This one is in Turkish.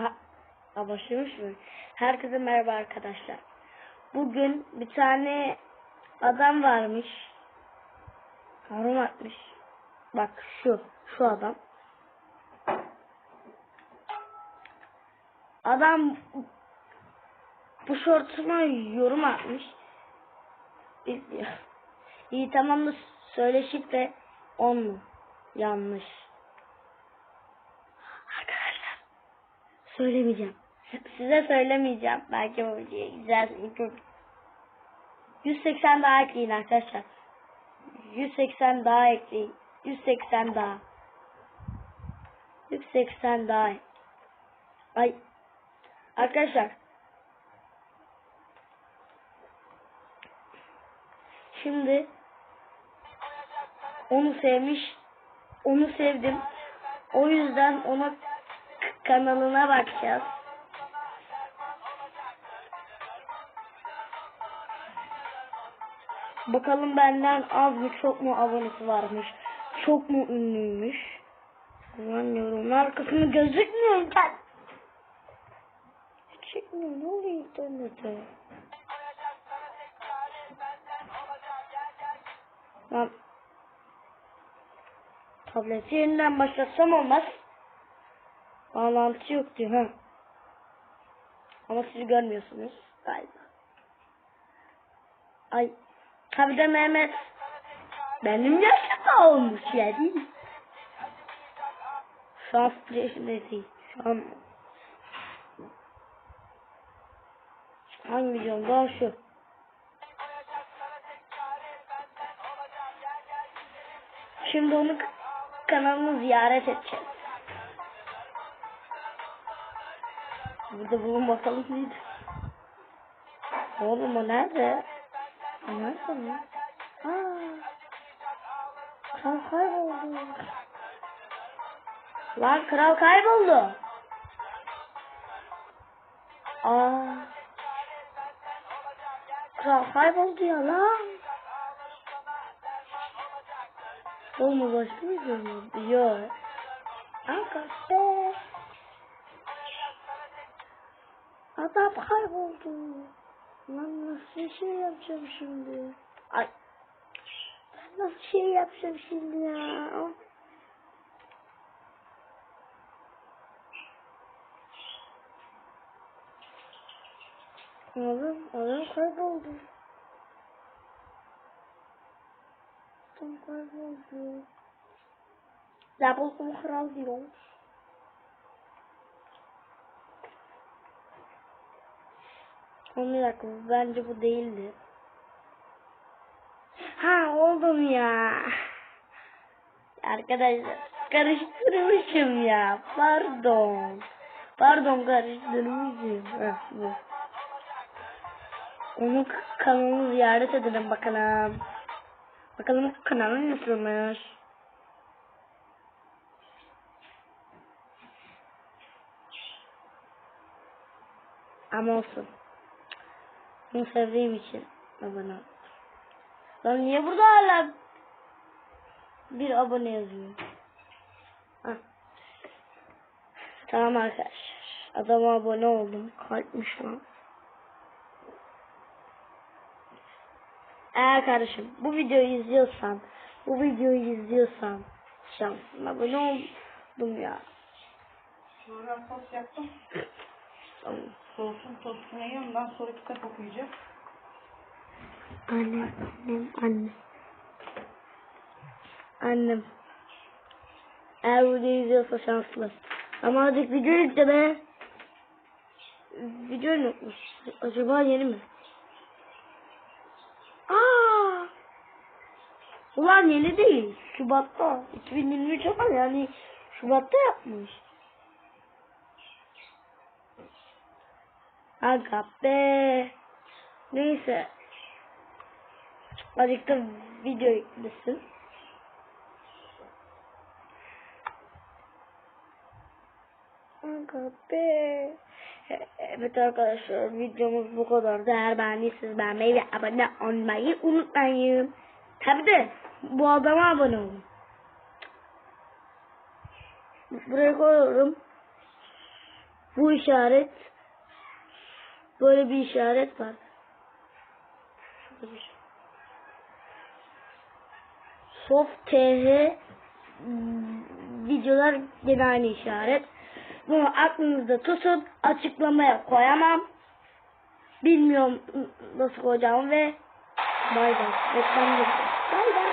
Aha, ha, başlamış mı? Herkese merhaba arkadaşlar. Bugün bir tane adam varmış. Harum atmış. Bak şu, şu adam. Adam bu şortuma yorum atmış. İyi tamam da söyle şifre 10 mu? Yanlış. Arkadaşlar söylemeyeceğim. Size söylemeyeceğim. Belki bu videoya. Çok- 180 daha ekleyin arkadaşlar. 180 daha ekleyin. 180 daha. 180 daha. Ay. Arkadaşlar. Şimdi onu sevmiş. Onu sevdim. O yüzden ona kanalına bakacağız. Bakalım benden az mı çok mu abonesi varmış. Çok mu ünlüymüş. Ulan yorumun arkasını gözükmüyor ben. Çekmiyor ne oluyor internete? Lan. Tableti yeniden başlatsam olmaz. Bağlantı yok diyor ha. Ama siz görmüyorsunuz galiba. Ay. Tabi de Mehmet. Benim yaşımda olmuş yani. Şu an yaşında değil. Şu an hangi videomda şu. Şimdi onu kanalını ziyaret edeceğiz. Burada bulun bakalım neydi? Oğlum o nerede? Nerede? Aa. Kral kayboldu. Lan kral kayboldu. Aa. Kral kayboldu ya lan. Oğlum şey mi? Yok. Aga Adam kayboldu. Lan nasıl şey yapacağım şimdi? Ay. Ben nasıl şey yapacağım şimdi ya? Oğlum, adam kayboldu. Adam kayboldu. Ya buldum kral diyor. Oğlum bir dakika bence bu değildi. Ha oldum ya. Arkadaşlar karıştırmışım ya. Pardon. Pardon karıştırmışım. Heh, bu. Onun k- kanalını ziyaret edelim bakalım. Bakalım kanalı nasılmış. Ama olsun. Bunu sevdiğim için abone ol. Lan niye burada hala bir abone yazıyor? Hah. Tamam arkadaşlar. Adama abone oldum. Kalpmiş lan. Eğer kardeşim bu videoyu izliyorsan, bu videoyu izliyorsan şansın abone oldum ya. Sonra tost yaptım. Tamam. Soğusun tostunu yiyorum. Ondan sonra kitap okuyacağım. Annem, annem, annem. Annem. Eğer bu videoyu izliyorsa şanslı. Ama azıcık video yükle be. Video yokmuş. Acaba yeni mi? Aa! Ulan yeni değil. Şubat'ta. 2023 ama yani Şubat'ta yapmış. Aga be. Neyse. Azıcık da video yüklesin. Aga be. E- Evet arkadaşlar videomuz bu kadardı. Eğer beğendiyseniz beğenmeyi ve abone olmayı unutmayın. Tabi de bu adama abone olun. Buraya koyuyorum. Bu işaret böyle bir işaret var. Soft TH videolar gene aynı işaret. Bunu aklınızda tutun. Açıklamaya koyamam. Bilmiyorum nasıl koyacağımı ve bay bay. Bay bay.